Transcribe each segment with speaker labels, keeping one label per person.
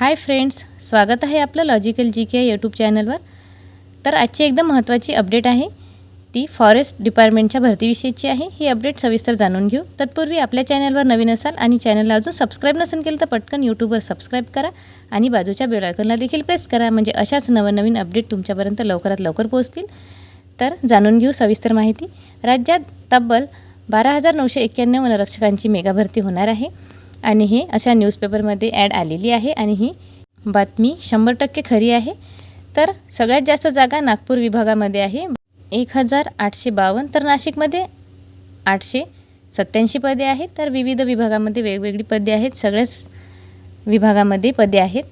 Speaker 1: Hi friends स्वागत आहे आपलं लॉजिकल जी के यूट्यूब चॅनलवर. तर आजची एकदम महत्त्वाची अपडेट आहे. ती फॉरेस्ट डिपार्टमेंटच्या भरतीविषयीची आहे. ही अपडेट सविस्तर जाणून घेऊ. तत्पूर्वी आपल्या चॅनलवर नवीन असाल आणि चॅनलला अजून सबस्क्राईब नसेल केलं तर पटकन यूट्यूबवर सबस्क्राईब करा आणि बाजूच्या बेलायकनला देखील प्रेस करा. म्हणजे अशाच नवनवीन अपडेट तुमच्यापर्यंत लवकरात लवकर पोहोचतील. तर जाणून घेऊ सविस्तर माहिती. राज्यात तब्बल बारा हजार नऊशे एक्क्याण्णव वनरक्षकांची मेगा भरती होणार आहे. आणि हे अशा न्यूजपेपरमध्ये ॲड आलेली आहे आणि ही बातमी शंभर टक्के खरी आहे. तर सगळ्यात जास्त जागा नागपूर विभागामध्ये आहे. एक हजार आठशे बावन्न तर नाशिकमध्ये आठशे सत्याऐंशी पदे आहेत. तर विविध विभागामध्ये वेगवेगळी पदे आहेत. सगळ्याच विभागामध्ये पदे आहेत.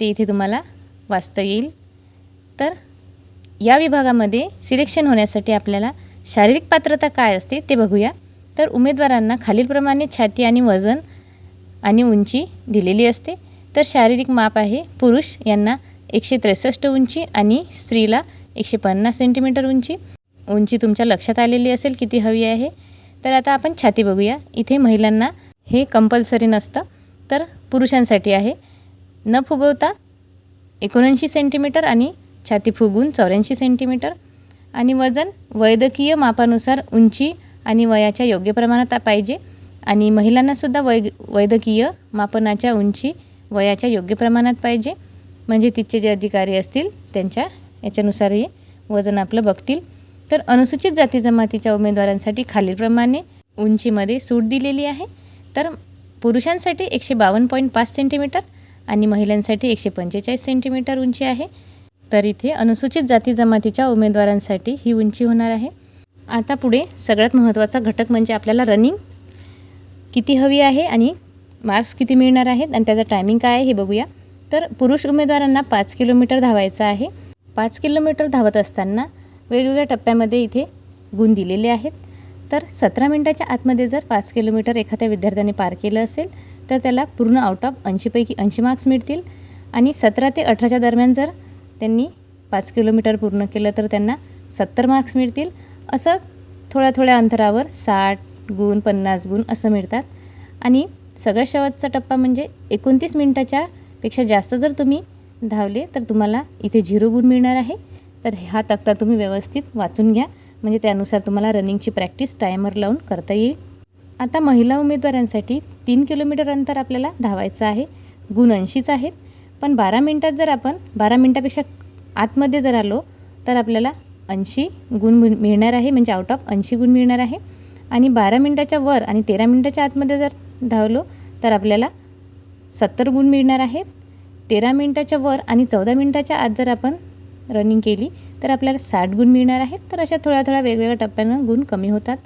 Speaker 1: ते इथे तुम्हाला वाचता येईल. तर या विभागामध्ये सिलेक्शन होण्यासाठी आपल्याला शारीरिक पात्रता काय असते ते बघूया. तर उमेदवारांना खालीलप्रमाणे छाती आणि वजन आणि उंची दिलेली असते. तर शारीरिक माप आहे पुरुष यांना एकशे त्रेसष्ट उंची आणि स्त्रीला एकशे पन्नास सेंटीमीटर उंची. उंची तुमच्या लक्षात आलेली असेल किती हवी आहे. तर आता आपण छाती बघूया. इथे महिलांना हे कंपल्सरी नसतं. तर पुरुषांसाठी आहे. न फुगवता एकोणऐंशी सेंटीमीटर आणि छाती फुगून चौऱ्याऐंशी सेंटीमीटर आणि वजन वैद्यकीय मापानुसार उंची आणि वयाच्या योग्य प्रमाणात पाहिजे. आणि महिलांनासुद्धा वै वैद्यकीय मापनाच्या उंची वयाच्या योग्य प्रमाणात पाहिजे. म्हणजे तिथचे जे अधिकारी असतील त्यांच्या याच्यानुसार हे वजन आपलं बघतील. तर अनुसूचित जाती जमातीच्या उमेदवारांसाठी खालीलप्रमाणे उंचीमध्ये सूट दिलेली आहे. तर पुरुषांसाठी एकशे बावन्न पॉईंट पाच सेंटीमीटर आणि महिलांसाठी एकशे पंचेचाळीस सेंटीमीटर उंची आहे. तर इथे अनुसूचित जाती जमातीच्या उमेदवारांसाठी ही उंची होणार आहे. आता पुढे सगळ्यात महत्त्वाचा घटक म्हणजे आपल्याला रनिंग किती हवी आहे आणि मार्क्स किती मिळणार आहेत आणि त्याचं टायमिंग काय आहे हे बघूया. तर पुरुष उमेदवारांना पाच किलोमीटर धावायचं आहे. पाच किलोमीटर धावत असताना वेगवेगळ्या टप्प्यामध्ये इथे गुण दिलेले आहेत. तर सतरा मिनटाच्या आतमध्ये जर पाच किलोमीटर एखाद्या विद्यार्थ्याने पार केलं असेल तर त्याला पूर्ण आउट ऑफ ऐंशीपैकी ऐंशी मार्क्स मिळतील. आणि सतरा ते अठराच्या दरम्यान जर त्यांनी पाच किलोमीटर पूर्ण केलं तर त्यांना सत्तर मार्क्स मिळतील. असं थोड्या थोड्या अंतरावर साठ गुण पन्नास गुण असं मिळतात. आणि सगळ्यात शेवटचा टप्पा म्हणजे एकोणतीस मिनटाच्या पेक्षा जास्त जर तुम्ही धावले तर तुम्हाला इथे झिरो गुण मिळणार आहे. तर हा तक्ता तुम्ही व्यवस्थित वाचून घ्या. म्हणजे त्यानुसार तुम्हाला रनिंगची प्रॅक्टिस टायमर लावून करता येईल. आता महिला उमेदवारांसाठी तीन किलोमीटर अंतर आपल्याला धावायचं आहे. गुण ऐंशीच आहेत. पण बारा मिनटात जर आपण बारा मिनटापेक्षा आतमध्ये जर आलो तर आपल्याला ऐंशी गुण मिळणार आहे. म्हणजे आउट ऑफ ऐंशी गुण मिळणार आहे. आणि बारा मिनटाच्या वर आणि तेरा मिनटाच्या आतमध्ये जर धावलो तर आपल्याला सत्तर गुण मिळणार आहेत. तेरा मिनटाच्या वर आणि चौदा मिनटाच्या आत जर आपण रनिंग केली तर आपल्याला साठ गुण मिळणार आहेत. तर अशा थोड्या थोड्या वेगवेगळ्या टप्प्यानं गुण कमी होतात.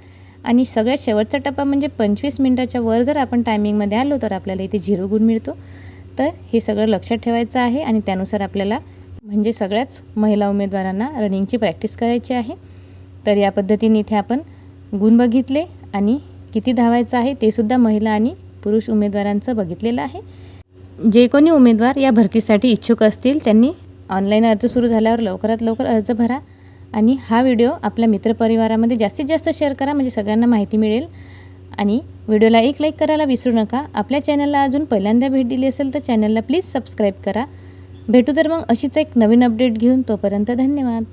Speaker 1: आणि सगळ्यात शेवटचा टप्पा म्हणजे पंचवीस मिनटाच्या वर जर आपण टायमिंगमध्ये आलो तर आपल्याला इथे झिरो गुण मिळतो. तर हे सगळं लक्षात ठेवायचं आहे आणि त्यानुसार आपल्याला म्हणजे सगळ्याच महिला उमेदवारांना रनिंगची प्रॅक्टिस करायची आहे. तर या पद्धतीने इथे आपण गुण बघितले आणि किती धावायचं आहे ते सुद्धा महिला आणि पुरुष उमेदवारांचं बघितलेलं आहे. जे कोणी उमेदवार या भरतीसाठी इच्छुक असतील त्यांनी ऑनलाईन अर्ज सुरू झाल्यावर लवकरात लवकर अर्ज भरा आणि हा व्हिडिओ आपल्या मित्रपरिवारामध्ये जास्तीत जास्त शेअर करा म्हणजे सगळ्यांना माहिती मिळेल. आणि व्हिडिओला एक लाईक करायला विसरू नका. आपल्या चॅनलला अजून पहिल्यांदा भेट दिली असेल तर चॅनलला प्लीज सबस्क्राईब करा. भेटू तर मग अशीच एक नवीन अपडेट घेऊन तोपर्यंत धन्यवाद.